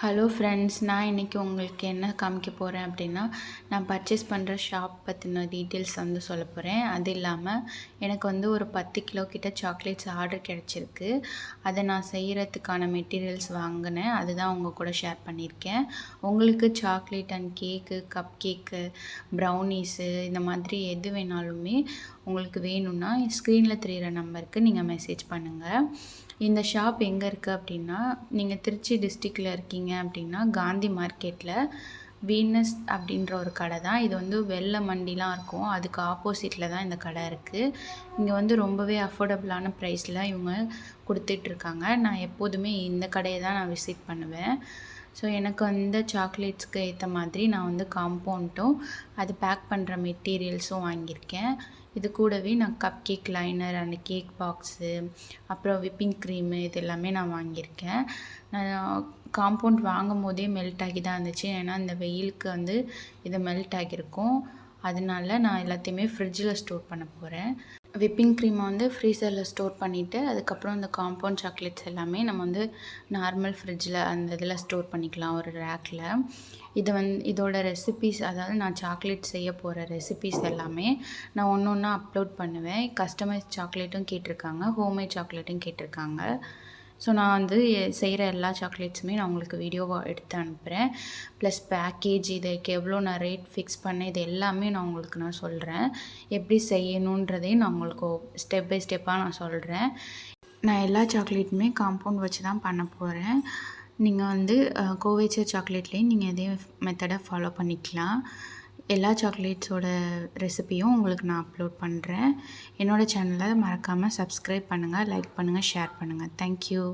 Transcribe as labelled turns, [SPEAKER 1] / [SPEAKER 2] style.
[SPEAKER 1] Hello friends நான் இன்றைக்கி உங்களுக்கு என்ன காமிக்க போகிறேன் அப்படின்னா நான் பர்ச்சேஸ் பண்ணுற ஷாப் பற்றின டீட்டெயில்ஸ் வந்து சொல்ல போகிறேன் அது இல்லாமல் எனக்கு வந்து ஒரு பத்து கிலோ கிட்ட சாக்லேட்ஸ் ஆர்டர் கிடச்சிருக்கு. அதை நான் செய்கிறதுக்கான மெட்டீரியல்ஸ் வாங்கினேன். அதுதான் உங்கள் கூட ஷேர் பண்ணியிருக்கேன். உங்களுக்கு chocolate and cake cup cake brownies இந்த மாதிரி எது வேணாலுமே உங்களுக்கு வேணும்னா ஸ்க்ரீனில் தெரிகிற நம்பருக்கு நீங்கள் மெசேஜ் பண்ணுங்கள் இந்த ஷாப் எங்கே இருக்குது அப்படின்னா நீங்கள் திருச்சி டிஸ்ட்ரிக்டில் இருக்கீங்க அப்படின்னா காந்தி மார்க்கெட்டில் வீனஸ் அப்படின்ற ஒரு கடை தான். இது வந்து வெள்ளை மண்டிலாம் இருக்கும். அதுக்கு ஆப்போசிட்டில் தான் இந்த கடை இருக்குது இங்கே வந்து ரொம்பவே அஃபோர்டபுளான ப்ரைஸில் இவங்க கொடுத்துட்ருக்காங்க நான் எப்போதுமே இந்த கடையை தான் நான் விசிட் பண்ணுவேன். ஸோ எனக்கு வந்து சாக்லேட்ஸ்க்கு ஏற்ற மாதிரி நான் வந்து காம்பவுண்ட்டும் அது பேக் பண்ணுற மெட்டீரியல்ஸும் வாங்கியிருக்கேன். இது கூடவே நான் கப் கேக் லைனர் அந்த கேக் பாக்ஸு அப்புறம் விப்பிங் க்ரீமு இது எல்லாமே நான் வாங்கியிருக்கேன். நான் காம்பவுண்ட் வாங்கும் போதே மெல்ட் ஆகி தான் இருந்துச்சு. ஏன்னா இந்த வெயிலுக்கு வந்து இது மெல்ட் ஆகியிருக்கும். அதனால நான் எல்லாத்தையுமே ஃப்ரிட்ஜில் ஸ்டோர் பண்ண போகிறேன் விப்பிங் க்ரீமை வந்து ஃப்ரீசரில் ஸ்டோர் பண்ணிவிட்டு அதுக்கப்புறம் இந்த காம்பவுண்ட் சாக்லேட்ஸ் எல்லாமே நம்ம வந்து நார்மல் ஃப்ரிட்ஜில் அந்த இதில் ஸ்டோர் பண்ணிக்கலாம் ஒரு ரேக்கில் இது வந்து இதோட ரெசிபீஸ் அதாவது நான் சாக்லேட் செய்ய போகிற ரெசிபீஸ் எல்லாமே நான் ஒன்று ஒன்றா அப்லோட் பண்ணுவேன். கஸ்டமைஸ் சாக்லேட்டும் கேட்டிருக்காங்க ஹோம்மேட் சாக்லேட்டும் கேட்டிருக்காங்க. ஸோ நான் வந்து செய்கிற எல்லா சாக்லேட்ஸுமே நான் உங்களுக்கு வீடியோவாக எடுத்து அனுப்புகிறேன் ப்ளஸ் பேக்கேஜ் இதுக்கு எவ்வளோ நான் ரேட் ஃபிக்ஸ் பண்ணேன் இது எல்லாமே நான் உங்களுக்கு நான் சொல்கிறேன் எப்படி செய்யணுன்றதையும் நான் உங்களுக்கு ஸ்டெப் பை ஸ்டெப்பாக நான் சொல்கிறேன் நான் எல்லா சாக்லேட்டுமே காம்பவுண்ட் வச்சு தான் பண்ண போகிறேன் நீங்கள் வந்து கோவேச்சர் சாக்லேட்லேயும் நீங்கள் இதே மெத்தடை ஃபாலோ பண்ணிக்கலாம். எல்லா சாக்லேட்ஸோட ரெசிபியும் உங்களுக்கு நான் அப்லோட் பண்ணுறேன் என்னோடய சேனலை மறக்காமல் சப்ஸ்கிரைப் பண்ணுங்கள் லைக் பண்ணுங்கள் ஷேர் பண்ணுங்கள் தேங்க்யூ